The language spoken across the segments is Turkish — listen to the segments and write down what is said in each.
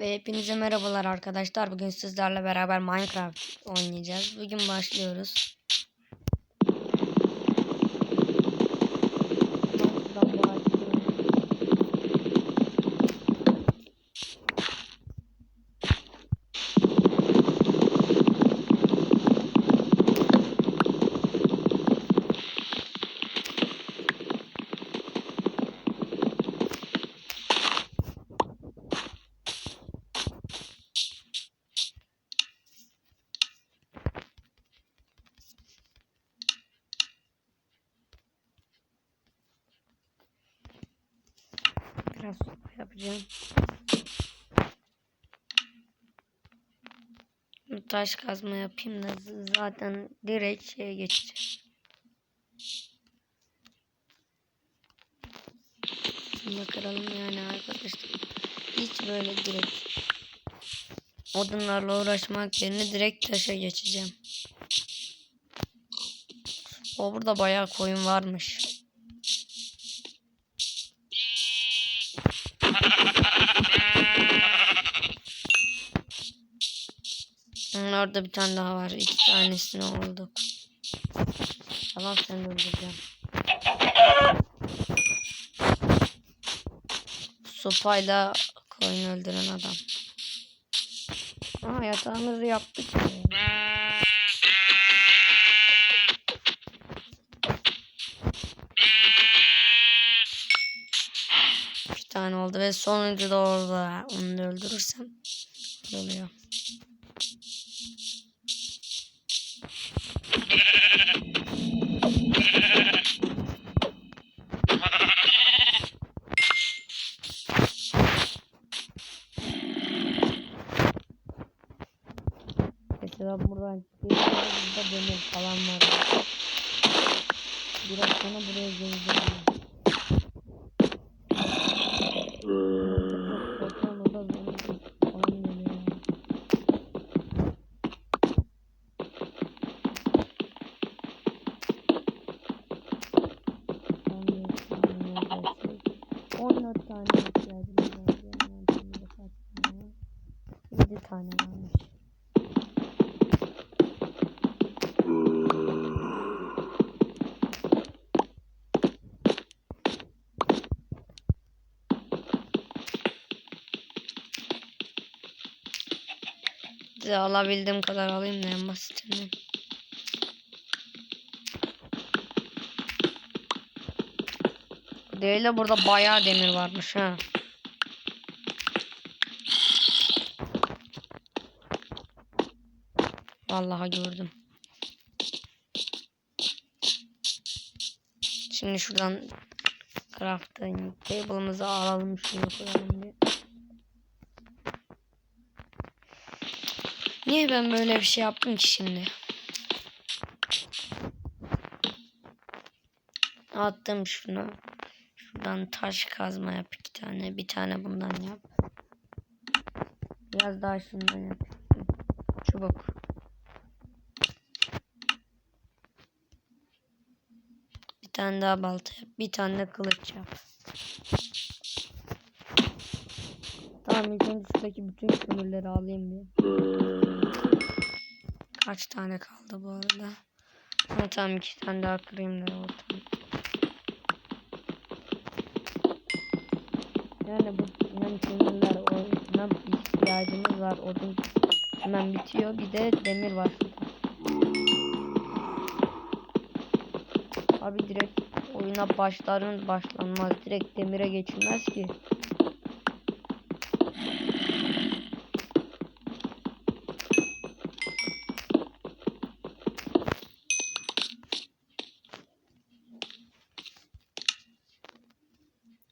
Ve hepinize merhabalar arkadaşlar. Bugün sizlerle beraber Minecraft oynayacağız. Bugün başlıyoruz. Buradan başlıyorum. Sopa yapacağım. Taş kazma yapayım da zaten direkt şeye geçeceğim. Kıralım yani arkadaşlar. Hiç böyle direkt odunlarla uğraşmak yerine direkt taşa geçeceğim. O burada bayağı koyun varmış. Orada bir tane daha var. İki tanesini olduk. Tamam seni öldüreceğim. Sopayla koyun öldüren adam. Aa yatağımızı yaptık. ya. Bir tane oldu ve sonuncu da orada. Onu da öldürürsem oluyor. Mesela buradan. Burada demir falan var. Biraz sonra buraya geleceğim. Tane varmış. Size alabildiğim kadar alayım da en basitinden. Değil de burada bayağı demir varmış ha. Vallahi gördüm. Şimdi şuradan crafting table'ımızı alalım şunu koyalım bir. Niye ben böyle bir şey yaptım ki şimdi? Attım şunu. Şuradan taş kazma yap iki tane. Bir tane bundan yap. Biraz daha şundan yap. Çubuk. Bir tane daha balta yap. Bir tane de kılıç yap. Tamam ilk önce şuradaki bütün kömürleri alayım bir. Kaç tane kaldı bu arada? Ha, tamam iki tane daha kırayım da ortam. Yani bu hem kömürler o hem ihtiyacımız var odun hemen bitiyor bir de demir var şurada. Abi direkt oyuna başların başlanmaz direkt demire geçilmez ki.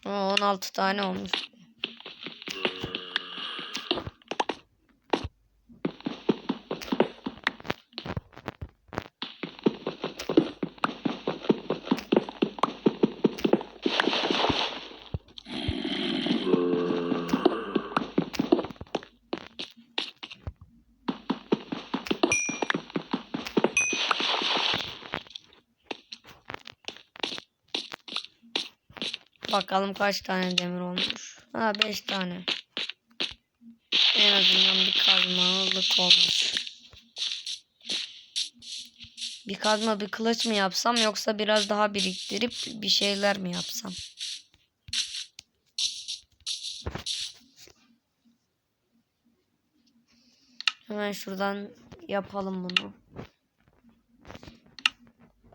O 16 tane olmuş. Bakalım kaç tane demir olmuş. Ha 5 tane. En azından bir kazmalık olmuş. Bir kazma bir kılıç mı yapsam yoksa biraz daha biriktirip bir şeyler mi yapsam? Hemen şuradan yapalım bunu.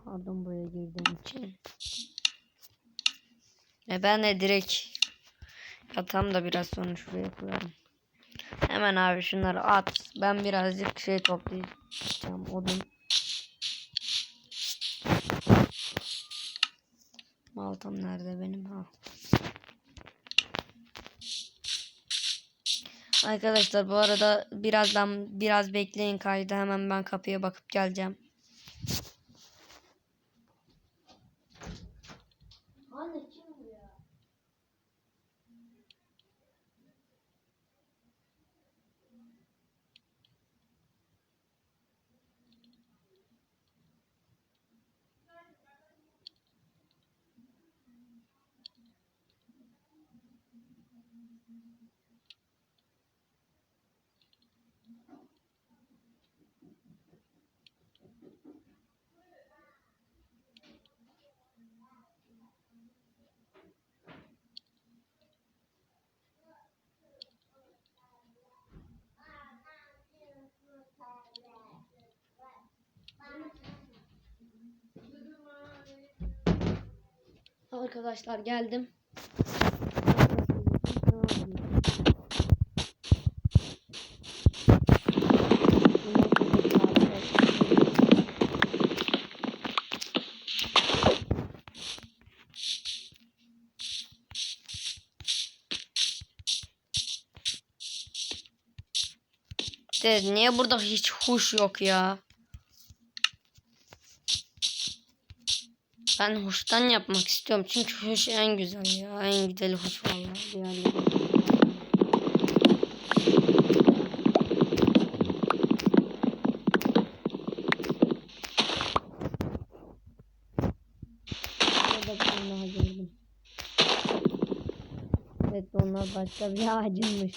Pardon buraya girdiğim için. E ben de direkt yatam da biraz sonra şuraya. Hemen abi şunları at. Ben birazcık şey toplayacağım. Odun. Baltam nerede benim ha? Arkadaşlar bu arada birazdan biraz bekleyin kaydı. Hemen ben kapıya bakıp geleceğim. Arkadaşlar geldim. İşte niye burada hiç huş yok ya? Ben huştan yapmak istiyorum. Çünkü huş en güzel ya. En güzeli huş vallahi. Gördüm. Evet onlar başka bir ağacınmış.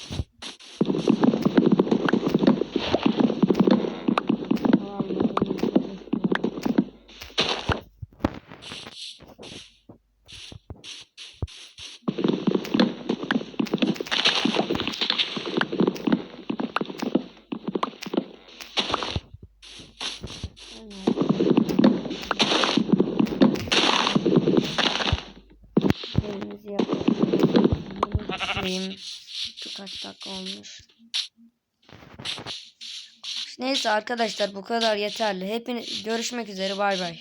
Vallahi unutmuşum. Elimizi yapalım. Bitireyim. Kaç dakika olmuş. Neyse arkadaşlar bu kadar yeterli. Hepiniz görüşmek üzere bay bay.